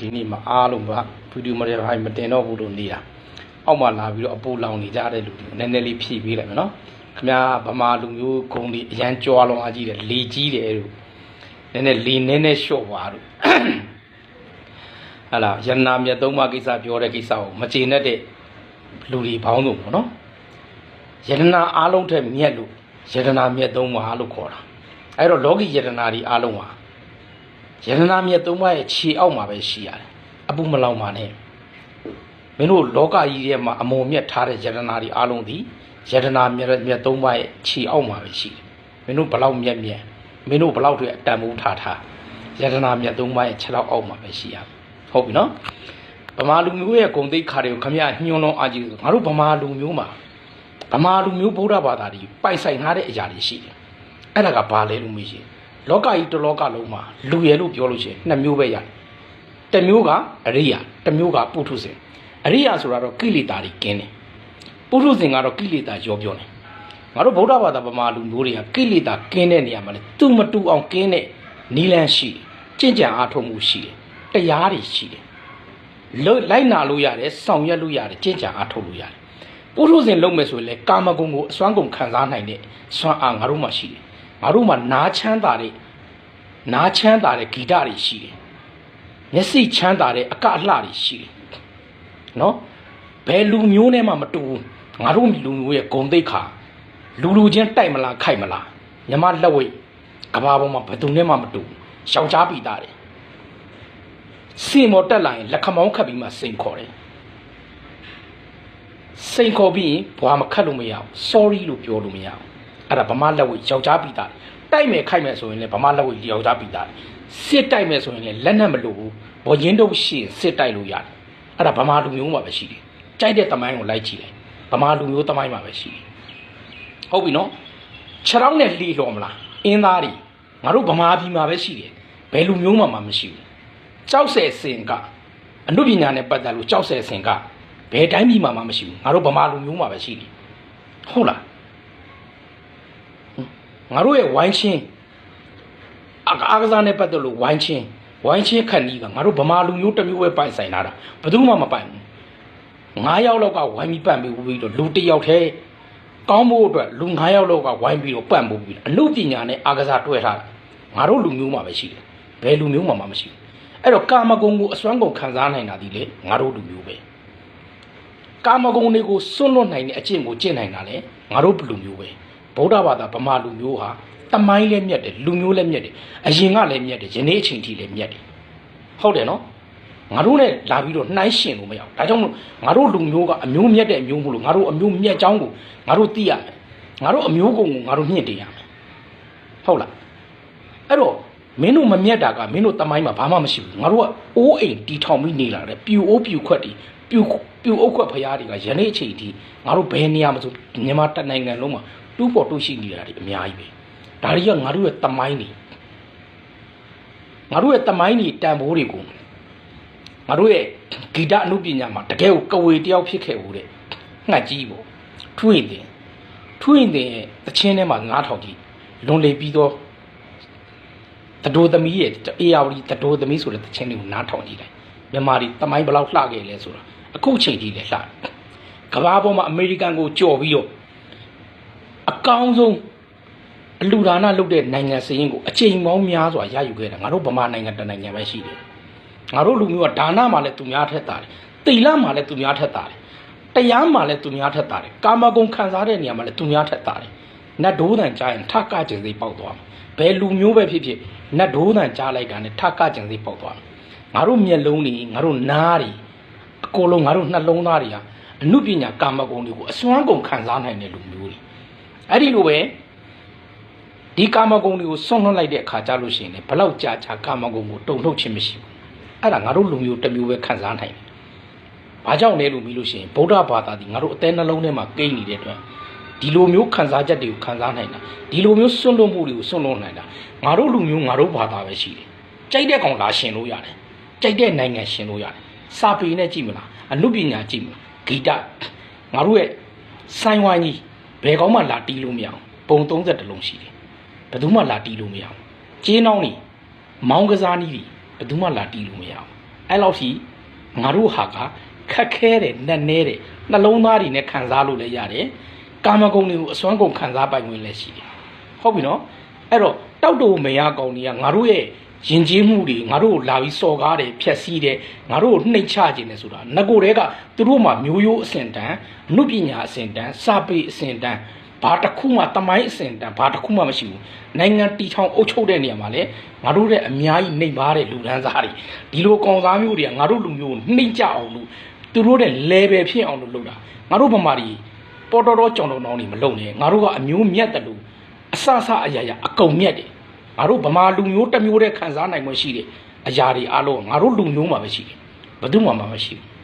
ဒီနေ့မအားလုံးကဗီဒီယိုမတယ်ဖိုင်မတင်တော့ဘူးလို့နေတာအောက်မှာလာပြီးတော့အပူလောင်နေကြတဲ့လူတွေနည်းနည်းလေးဖြည့်ပေးလိုက်မယ်နော်ခင်ဗျားဗမာလူမျိုးဂုံတွေအရန်ကြွားလုံးအားကြီးတယ်လေကြီးတယ်လို့နည်းနည်းလေနည်းနည်းလျှော့သွားလို့ဟာလာယန္နာမြတ်သုံးပါးကိစ္စပြောတဲ့ကိစ္စကိုမကျေနပ်တဲ့လူတွေဘောင်းဆုံးပေါ့နော်ယန္နာအားလုံးထက်မြတ်လို့ယန္နာမြတ်သုံးပါးလို့ခေါ်တာအဲ့တော့လောကီယန္နာတွေအားလုံးဟာ ယန္နာမြတ်သုံးပါးရဲ့ခြေအောက်မှာပဲရှိရတယ်အပူမလောင်ပါနဲ့မင်းတို့လောကကြီးထဲမှာအမုံမြတ်ထားတဲ့ယန္နာတွေအားလုံးဒီယန္နာမြတ်မြတ်သုံးပါးရဲ့ခြေအောက်မှာပဲရှိတယ်မင်းတို့ဘလောက်မြတ်မြတ်မင်းတို့ဘလောက်တွေအတန်မိုးထားထားယန္နာမြတ်သုံးပါးရဲ့ခြေလောက်အောက်မှာပဲရှိရတယ်ဟုတ်ပြီနော်ဗမာလူမျိုးရဲ့ဂုံတိတ်ခါတွေကိုခမရညှိုးလုံးအားကြီးဆိုငါတို့ဗမာလူမျိုးမှာဗမာလူမျိုးဗုဒ္ဓဘာသာတွေပိုက်ဆိုင်ထားတဲ့အရာတွေရှိတယ်အဲ့ဒါကဘာလဲလို့မေးရှင် လောကကြီးတစ်လောကလုံးမှာလူရယ်လို့ပြောလို့ရှိရင်နှစ်မျိုးပဲရတယ်တစ်မျိုးကအရိယာတစ်မျိုးကပုထုဇဉ်အရိယာဆိုတာတော့ကိလေသာတွေကင်းတယ်ပုထုဇဉ်ကတော့ကိလေသာရောပြောတယ်ငါတို့ဗုဒ္ဓဘာသာဗမာလူမျိုးတွေကကိလေသာကင်းတဲ့နေရာမှာလေသူမတူအောင်ကင်းတဲ့နီလန်းရှိတယ်ကြင်ကြံအားထုတ်မှုရှိတယ်တရားတွေရှိတယ်လို့လိုက်နာလို့ရတယ်ဆောင်ရွက်လို့ရတယ်ကြင်ကြံအားထုတ်လို့ရတယ်ပုထုဇဉ်လုံးမယ်ဆိုရင်လေကာမဂုဏ်ကိုအစွမ်းကုန်ခံစားနိုင်တဲ့စွမ်းအားငါတို့မှရှိတယ်ငါတို့မှနားချမ်းသာတဲ့ နားချမ်းသာတဲ့ဂီတတွေရှိတယ်မျက်စိချမ်းသာတဲ့အကအလှတွေရှိတယ်နော်ဘယ်လူမျိုးနဲ့မှမတူဘူးငါတို့လူမျိုးရဲ့ဂုံတိတ်ခါလူလူချင်းတိုက်မလားခိုက်မလားညမလက်ဝိတ်ကဘာပေါ်မှာဘယ်သူနဲ့မှမတူဘူးရှောင်ချားပြီးသားတယ်စင်မော်တက်လာရင်လက်ခမောင်းခတ်ပြီးမှစိန်ခေါ်တယ်စိန်ခေါ်ပြီးရင်ဘွာမခတ်လို့မရအောင် sorry လို့ပြောလို့မရအောင်အဲ့ဒါဗမာလက်ဝိတ်ယောက်ျားပြီးသား တိုက်မယ်ခိုက်မယ်ဆိုရင်လည်းဗမာလက်ဝိတ်ယောက်ျားပြီးသားစစ်တိုက်မယ်ဆိုရင်လည်းလက်နဲ့မလို့ဘူးဘောရင်းတော့ရှိရင်စစ်တိုက်လို့ရတယ်အဲ့ဒါဗမာလူမျိုးမှာပဲရှိတယ်ကြိုက်တဲ့တမိုင်းကိုလိုက်ကြည့်လိုက်ဗမာလူမျိုးတမိုင်းမှာပဲရှိတယ်ဟုတ်ပြီနော်ခြေထောက်နဲ့လှီလော်မလားအင်းသားတွေငါတို့ဗမာပြည်မှာပဲရှိတယ်ဘယ်လူမျိုးမှမမရှိဘူးကြောက်ဆယ်စင်ကအနုပညာနဲ့ပတ်သက်လို့ကြောက်ဆယ်စင်ကဘယ်တိုင်းပြည်မှာမှမရှိဘူးငါတို့ဗမာလူမျိုးမှာပဲရှိတယ်ဟုတ်လားဟ င်ငါတို့ရဲ့ဝိုင်းချင်းအကအားကစားနဲ့ပတ်သက်လို့ဝိုင်းချင်းဝိုင်းချင်းခန့်နီးကငါတို့ဗမာလူမျိုးတစ်မျိုးပဲပိုင်ဆိုင်လာတာဘယ်သူမှမပိုင်ဘူး9ယောက်လောက်ကဝိုင်းပြီးပတ်ပြီးပြီးတော့လူတစ်ယောက်တည်းကောင်းဖို့အတွက်လူ9ယောက်လောက်ကဝိုင်းပြီးတော့ပတ်ဖို့ပြီးအနုပညာနဲ့အားကစားတွဲထားတာငါတို့လူမျိုးမှာပဲရှိတယ်ဘယ်လူမျိုးမှာမှမရှိဘူးအဲ့တော့ကာမဂုဏ်ကိုအစွမ်းကုန်ခံစားနိုင်တာဒီလေငါတို့လူမျိုးပဲကာမဂုဏ်တွေကိုစွန့်လွတ်နိုင်တဲ့အကျင့်ကိုကျင့်နိုင်တာလေငါတို့လူမျိုးပဲ ဗုဒ္ဓဘာသာဗမာလူမျိုးဟာတမိုင်းလည်းမြတ်တယ်လူမျိုးလည်းမြတ်တယ်အရင်ကလည်းမြတ်တယ်ယနေ့အချိန်ထိလည်းမြတ်တယ်ဟုတ်တယ်နော်ငါတို့နဲ့လာပြီးတော့နှိုင်းရှင်လို့မရအောင်ဒါကြောင့်မလို့ငါတို့လူမျိုးကအမျိုးမြတ်တဲ့အမျိုးမို့လို့ငါတို့အမျိုးမြတ်အကြောင်းကိုငါတို့သိရမယ်ငါတို့အမျိုးကုံကိုငါတို့မြင့်တင်ရမယ်ဟုတ်လားအဲ့တော့မင်းတို့မမြတ်တာကမင်းတို့တမိုင်းမှာဘာမှမရှိဘူးငါတို့ကအိုးအိမ်တီထောင်ပြီးနေလာတယ်ပြူအိုးပြူခွက်တီပြူပြူအုပ်ခွက်ဖရားတွေကယနေ့အချိန်ထိငါတို့ဘယ်နေရာမှာဆိုမြန်မာတနိုင်ငံလုံးမှာ တူးပေါ်တူးရှိနေတာတွေအများကြီးပဲဒါတွေကငါတို့ရဲ့တမိုင်းတွေငါတို့ရဲ့တမိုင်းတွေတန်ဖိုးတွေကိုငါတို့ရဲ့ဂီတအမှုပညာမှာတကယ်ကိုကဝေတယောက်ဖြစ်ခဲ့ဦးတဲ့ငှက်ကြီးပေါ့ထွင့်တင်ထွင့်တင်ရဲ့တချင်းထဲမှာ9000ကြီးလွန်လေပြီးတော့တတိုးသမီးရဲ့အေယာဝတီတတိုးသမီးဆိုတဲ့တခြင်းတွေကိုနားထောင်ကြည့်လိုက်မြန်မာတွေတမိုင်းဘယ်လောက်လှခဲ့လဲဆိုတာအခုချိန်ကြီးလဲလှတယ်ကမ္ဘာပေါ်မှာအမေရိကန်ကိုကြော်ပြီးတော့ အကောင်းဆုံးအလူဒါနလုပ်တဲ့နိုင်ငံစည်းရင်းကိုအချိန်ပေါင်းများစွာရယူခဲ့တာငါတို့ဗမာနိုင်ငံတနိုင်ငံပဲရှိတယ်ငါတို့လူမျိုးကဒါနမှာလည်းသူများထက်တာတယ်တိလမှာလည်းသူများထက်တာတယ်တရားမှာလည်းသူများထက်တာတယ်ကာမဂုဏ်ခံစားတဲ့နေရာမှာလည်းသူများထက်တာတယ်နတ်ဒိုးတန်ကြားရင်ထကကျင်စိပေါက်သွားမှာဘယ်လူမျိုးပဲဖြစ်ဖြစ်နတ်ဒိုးတန်ကြားလိုက်တာနဲ့ထကကြံစိပေါက်သွားတယ်ငါတို့မျက်လုံးတွေငါတို့နားတွေအကုန်လုံးငါတို့နှလုံးသားတွေဟာအနုပညာကာမဂုဏ်တွေကိုအစွမ်းကုန်ခံစားနိုင်တဲ့လူမျိုးတွေ အဲ့ဒီလိုပဲဒီကာမဂုဏ်တွေကိုဆွန့်လွတ်လိုက်တဲ့အခါကြလို့ရှိရင်လေဘလောက်ကြာကြာကာမဂုဏ်ကိုတုံ့ထုတ်ခြင်းမရှိဘူးအဲ့ဒါငါတို့လူမျိုးတစ်မျိုးပဲခံစားနိုင်တယ်ဘာကြောင့်လဲလို့ပြီးလို့ရှိရင်ဗုဒ္ဓဘာသာဒီငါတို့အသေးနှလုံးထဲမှာကိန်းနေတဲ့အတွက်ဒီလိုမျိုးခံစားချက်တွေကိုခံစားနိုင်တာဒီလိုမျိုးစွန့်လွတ်မှုတွေကိုစွန့်လွတ်နိုင်တာငါတို့လူမျိုးငါတို့ဘာသာပဲရှိတယ်ကြိုက်တဲ့ကောင်လာရှင်လို့ရတယ်ကြိုက်တဲ့နိုင်ငံရှင်လို့ရတယ်စာပေနဲ့ကြည့်မလားအနုပညာကြည့်မလားဂီတငါတို့ရဲ့စိုင်းဝိုင်းကြီး ဘယ်ကောင်းမှလာတီးလို့မရအောင်ပုံ30လုံးရှိတယ်ဘယ်သူမှလာတီးလို့မရအောင်ကျင်းနှောင်းနေမောင်းကစားနည်းတွေဘယ်သူမှလာတီးလို့မရအောင်အဲ့လောက်ရှိငါတို့ဟာကခက်ခဲတယ်နက်နဲတယ်နှလုံးသားတွေနဲ့ခံစားလို့လည်းရတယ်ကာမဂုဏ်တွေကိုအစွမ်းကုန်ခံစားပိုင်ခွင့်လည်းရှိတယ်ဟုတ်ပြီနော်အဲ့တော့တောက်တူမရကောင်တွေကငါတို့ရဲ့ ယဉ်ကျေးမှုတွေငါတို့ကိုလာပြီးစော်ကားတယ်ဖျက်ဆီးတယ်ငါတို့ကိုနှိမ်ချခြင်းတယ်ဆိုတာငကိုတွေကသူတို့မှာမျိုးရိုးအစဉ်တန်းအမှုပညာအစဉ်တန်းစာပေအစဉ်တန်းဘာတစ်ခုမှတမိုင်းအစဉ်တန်းဘာတစ်ခုမှမရှိဘူးနိုင်ငံတီထောင်အုပ်ချုပ်တဲ့နေရာမှာလေငါတို့တဲ့အများကြီးနှိမ်ပါတဲ့လူဒန်းစားတွေဒီလိုကောင်စားမျိုးတွေကငါတို့လူမျိုးကိုနှိမ်ကြအောင်လို့သူတို့တဲ့ level ဖြစ်အောင်လို့လုပ်တာငါတို့ဗမာတွေပေါ်တော်တော်ကြောင်တော်တောင်းနေမလုပ်နဲ့ငါတို့ကအမျိုးမြတ်တယ်လို့အဆအဆအရာရာအကုန်မြတ်တယ် ငါတို့ဗမာလူမျိုးတစ်မျိုးတည်းခံစားနိုင်မှရှိတယ်အရာတွေအားလုံးကငါတို့လူမျိုးမှာပဲရှိတယ်ဘယ်သူမှမမရှိဘူး